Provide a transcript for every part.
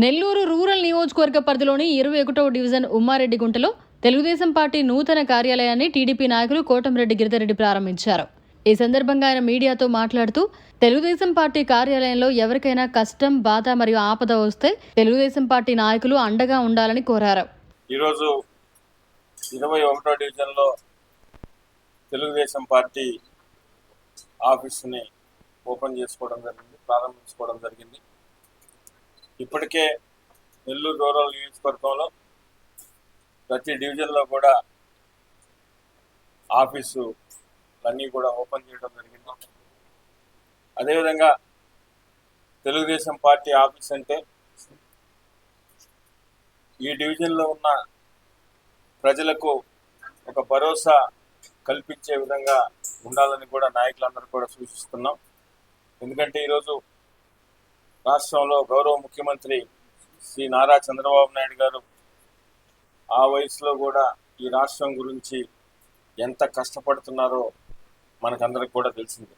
Nellore rural నియోజకవర్గ పరిధిలోని ఇరవై ఒకటవ డివిజన్ ఉమ్మారెడ్డిగుంటలో తెలుగుదేశం పార్టీ నూతన కార్యాలయాన్ని టీడీపీ నాయకులు కోటంరెడ్డి గిరిధరెడ్డి ప్రారంభించారు. ఈ సందర్భంగా ఆయన మీడియాతో మాట్లాడుతూ తెలుగుదేశం పార్టీ కార్యాలయంలో ఎవరికైనా కష్టం బాధ మరియు ఆపద వస్తే తెలుగుదేశం పార్టీ నాయకులు అండగా ఉండాలని కోరారు. ఈరోజు ఇరవై ఒకటో డివిజన్లో తెలుగుదేశం పార్టీ ఆఫీస్ని ఓపెన్ చేసుకోవడం జరిగింది ప్రారంభించుకోవడం జరిగింది. ఇప్పటికే నెల్లూరు రూరల్ నియోజకవర్గంలో ప్రతి డివిజన్లో కూడా ఆఫీసు అన్నీ కూడా ఓపెన్ చేయడం జరిగింది. అదేవిధంగా తెలుగుదేశం పార్టీ ఆఫీస్ అంటే ఈ డివిజన్లో ఉన్న ప్రజలకు ఒక భరోసా కల్పించే విధంగా ఉండాలని కూడా నాయకులందరూ కూడా సూచిస్తున్నాం. ఎందుకంటే ఈరోజు రాష్ట్రంలో గౌరవ ముఖ్యమంత్రి శ్రీ నారా చంద్రబాబు నాయుడు గారు ఆ వయసులో కూడా ఈ రాష్ట్రం గురించి ఎంత కష్టపడుతున్నారో మనకందరికి కూడా తెలిసింది.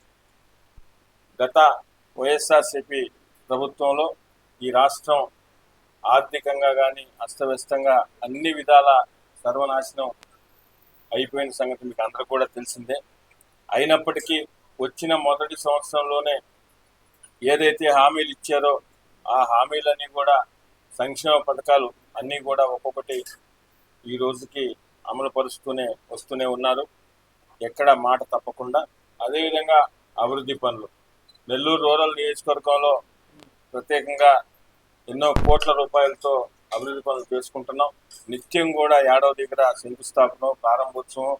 గత వైఎస్ఆర్సిపి ప్రభుత్వంలో ఈ రాష్ట్రం ఆర్థికంగా కానీ అస్తవ్యస్తంగా అన్ని విధాల సర్వనాశనం అయిపోయిన సంగతి మీకు అందరికి కూడా తెలిసిందే. అయినప్పటికీ వచ్చిన మొదటి సంవత్సరంలోనే ఏదైతే హామీలు ఇచ్చారో ఆ హామీలన్నీ కూడా సంక్షేమ పథకాలు అన్నీ కూడా ఒక్కొక్కటి ఈ రోజుకి అమలు పరుస్తూనే వస్తూనే ఉన్నారు. ఎక్కడ మాట తప్పకుండా అదేవిధంగా అభివృద్ధి పనులు. నెల్లూరు రూరల్ నియోజకవర్గంలో ప్రత్యేకంగా ఎన్నో కోట్ల రూపాయలతో అభివృద్ధి పనులు చేసుకుంటున్నాం. నిత్యం కూడా ఏడవ దగ్గర శంకుస్థాపన ప్రారంభోత్సవం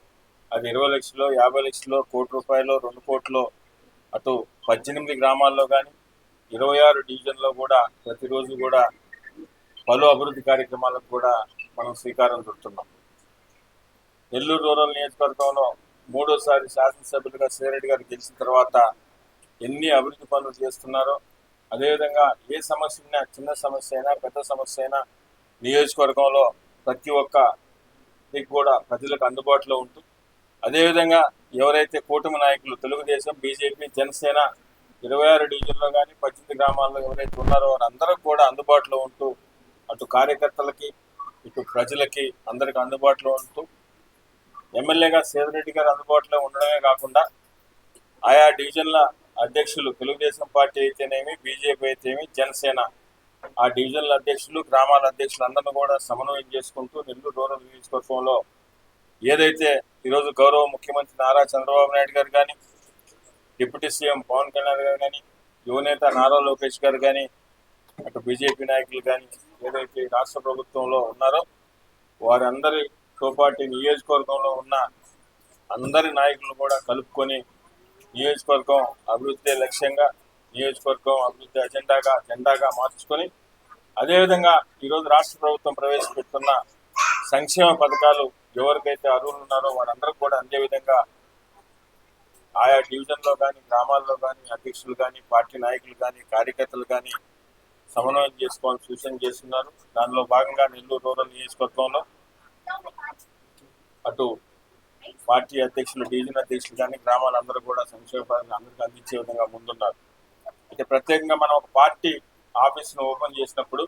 అది ఇరవై లక్షలు యాభై లక్షలు కోటి రూపాయలు రెండు కోట్లు అటు పద్దెనిమిది గ్రామాల్లో కానీ ఇరవై ఆరు డివిజన్లో కూడా ప్రతిరోజు కూడా పలు అభివృద్ధి కార్యక్రమాలకు కూడా మనం శ్రీకారం చుడుతున్నాం. నెల్లూరు రూరల్ నియోజకవర్గంలో మూడోసారి శాసనసభ్యులుగా శ్రీరెడ్డి గారు గెలిచిన తర్వాత ఎన్ని అభివృద్ధి పనులు చేస్తున్నారో అదేవిధంగా ఏ సమస్య అయినా చిన్న సమస్య అయినా పెద్ద సమస్య అయినా నియోజకవర్గంలో ప్రతి ఒక్క కూడా ప్రజలకు అందుబాటులో ఉంటూ అదేవిధంగా ఎవరైతే కూటమి నాయకులు తెలుగుదేశం బీజేపీ జనసేన ఇరవై ఆరు డివిజన్లో కానీ పద్దెనిమిది గ్రామాల్లో ఎవరైతే ఉన్నారో వారందరూ కూడా అందుబాటులో ఉంటూ అటు కార్యకర్తలకి ఇటు ప్రజలకి అందరికి అందుబాటులో ఉంటూ ఎమ్మెల్యేగా సేదరెడ్డి గారు అందుబాటులో ఉండడమే కాకుండా ఆయా డివిజన్ల అధ్యక్షులు తెలుగుదేశం పార్టీ అయితేనేమి బీజేపీ అయితేనేమి జనసేన ఆ డివిజన్ల అధ్యక్షులు గ్రామాల అధ్యక్షులు అందరిని కూడా సమన్వయం చేసుకుంటూ నెల్లూరు రూరల్ నియోజకవర్గంలో ఏదైతే ఈరోజు గౌరవ ముఖ్యమంత్రి నారా చంద్రబాబు నాయుడు గారు కానీ డిప్యూటీ సీఎం పవన్ కళ్యాణ్ గారు కానీ యువనేత నారా లోకేష్ గారు కానీ అటు బీజేపీ నాయకులు కానీ ఏదైతే రాష్ట్ర ప్రభుత్వంలో ఉన్నారో వారందరితో పాటు నియోజకవర్గంలో ఉన్న అందరి నాయకులను కూడా కలుపుకొని నియోజకవర్గం అభివృద్ధి లక్ష్యంగా నియోజకవర్గం అభివృద్ధి అజెండాగా జెండాగా మార్చుకొని అదేవిధంగా ఈరోజు రాష్ట్ర ప్రభుత్వం ప్రవేశపెడుతున్న సంక్షేమ పథకాలు ఎవరికైతే అర్హులు ఉన్నారో వారందరికీ కూడా అందే విధంగా ఆయా డివిజన్లో కానీ గ్రామాల్లో కానీ అధ్యక్షులు కానీ పార్టీ నాయకులు కానీ కార్యకర్తలు కానీ సమన్వయం చేసుకోవాలని సూచన చేస్తున్నారు. దానిలో భాగంగా నెల్లూరు రూరల్ నియోజకవర్గంలో అటు పార్టీ అధ్యక్షులు డివిజన్ అధ్యక్షులు కానీ గ్రామాలందరూ కూడా సంక్షేమ పథకాలు అందరికీ అందించే విధంగా ముందున్నారు. అయితే ప్రత్యేకంగా మనం ఒక పార్టీ ఆఫీస్ను ఓపెన్ చేసినప్పుడు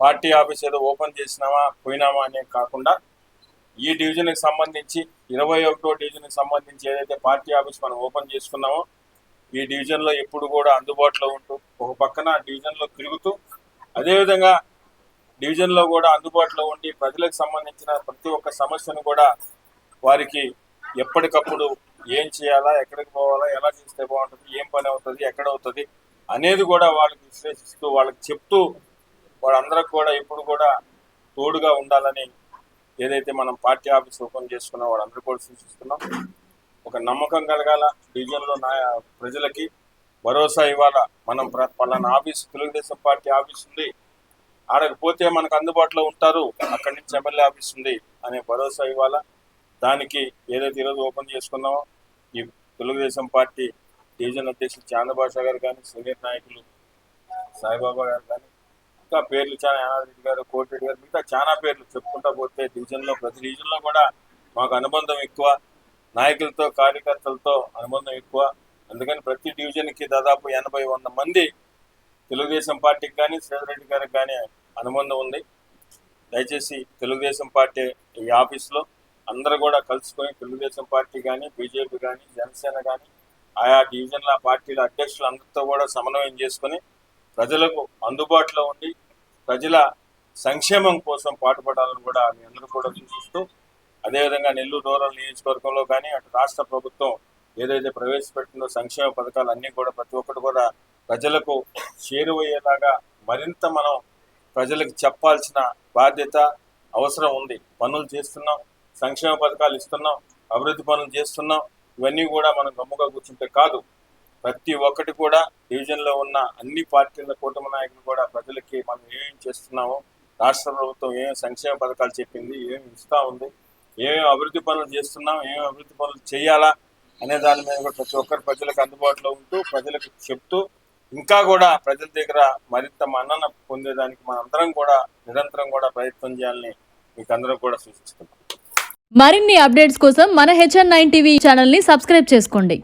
పార్టీ ఆఫీస్ ఏదో ఓపెన్ చేసినామా పోయినామా అనే కాకుండా ఈ డివిజన్కి సంబంధించి ఇరవై ఒకటో డివిజన్కి సంబంధించి ఏదైతే పార్టీ ఆఫీస్ మనం ఓపెన్ చేసుకున్నామో ఈ డివిజన్లో ఎప్పుడు కూడా అందుబాటులో ఉంటూ ఒక పక్కన డివిజన్లో తిరుగుతూ అదేవిధంగా డివిజన్లో కూడా అందుబాటులో ఉండి ప్రజలకు సంబంధించిన ప్రతి ఒక్క సమస్యను కూడా వారికి ఎప్పటికప్పుడు ఏం చేయాలా ఎక్కడికి పోవాలా ఎలా చేస్తే బాగుంటుంది ఏం పని అవుతుంది ఎక్కడ అవుతుంది అనేది కూడా వాళ్ళకి విశ్లేషిస్తూ వాళ్ళకి చెప్తూ వాళ్ళందరికి కూడా ఇప్పుడు కూడా తోడుగా ఉండాలని ఏదైతే మనం పార్టీ ఆఫీస్ ఓపెన్ చేసుకున్న వాళ్ళందరూ కూడా సూచిస్తున్నాం ఒక నమ్మకం కలగాల డివిజన్లో నా ప్రజలకి. భరోసా ఇవ్వాలా? మనం ప్ర- పలానా ఆఫీస్ తెలుగుదేశం పార్టీ ఆఫీస్ ఉంది. ఆడకపోతే మనకు అందుబాటులో ఉంటారు. అక్కడి నుంచి ఎమ్మెల్యే ఆఫీస్ ఉంది అనే భరోసా ఇవ్వాలా? దానికి ఏదైతే ఈరోజు ఓపెన్ చేసుకున్నామో ఈ తెలుగుదేశం పార్టీ డివిజన్ అధ్యక్షులు చాంద్రభాష గారు కానీ సీనియర్ నాయకులు సాయిబాబా గారు కానీ ఇంకా పేర్లు చాలా యానారెడ్డి గారు కోటిరెడ్డి గారు మిగతా చాలా పేర్లు చెప్పుకుంటా పోతే డివిజన్లో ప్రతి డివిజన్లో కూడా మాకు అనుబంధం ఎక్కువ. నాయకులతో కార్యకర్తలతో అనుబంధం ఎక్కువ. అందుకని ప్రతి డివిజన్కి దాదాపు ఎనభై వంద మంది తెలుగుదేశం పార్టీకి కానీ శ్రీధరెడ్డి గారికి కానీ అనుబంధం ఉంది. దయచేసి తెలుగుదేశం పార్టీ ఈ ఆఫీస్లో అందరూ కూడా కలుసుకొని తెలుగుదేశం పార్టీ కానీ బీజేపీ కానీ జనసేన కానీ ఆయా డివిజన్ల పార్టీల అధ్యక్షులు అందరితో కూడా సమన్వయం చేసుకొని ప్రజలకు అందుబాటులో ఉండి ప్రజల సంక్షేమం కోసం పాటుపడాలని కూడా మీ అందరూ కూడా సూచిస్తూ అదేవిధంగా నెల్లూరు రూరల్ నియోజకవర్గంలో కానీ అటు రాష్ట్ర ప్రభుత్వం ఏదైతే ప్రవేశపెట్టిందో సంక్షేమ పథకాలు అన్నీ కూడా ప్రతి ఒక్కటి కూడా ప్రజలకు చేరువయ్యేలాగా మరింత మనం ప్రజలకు చెప్పాల్సిన బాధ్యత అవసరం ఉంది. పనులు చేస్తున్నాం సంక్షేమ పథకాలు ఇస్తున్నాం అభివృద్ధి పనులు చేస్తున్నాం ఇవన్నీ కూడా మనం గమ్ముగా కూర్చుంటే కాదు. ప్రతి ఒక్కటి కూడా డివిజన్లో ఉన్న అన్ని పార్టీల కూటమి నాయకులు కూడా ప్రజలకి మనం ఏమేమి చేస్తున్నామో రాష్ట్ర ప్రభుత్వం ఏమేమి సంక్షేమ పథకాలు చెప్పింది ఏమేమి ఇస్తా ఉంది ఏమేమి అభివృద్ధి పనులు చేస్తున్నాం ఏమేమి అభివృద్ధి పనులు చేయాలా అనే దాని మీద కూడా ప్రతి ఒక్కరు ప్రజలకు అందుబాటులో ఉంటూ ప్రజలకు చెప్తూ ఇంకా కూడా ప్రజల దగ్గర మరింత మన్నన పొందేదానికి మనందరం కూడా నిరంతరం కూడా ప్రయత్నం చేయాలని మీకు అందరం కూడా సూచిస్తున్నాం. మరిన్ని అప్డేట్స్ కోసం మన హెచ్ఎన్ నైన్ టీవీ ఛానల్ని సబ్స్క్రైబ్ చేసుకోండి.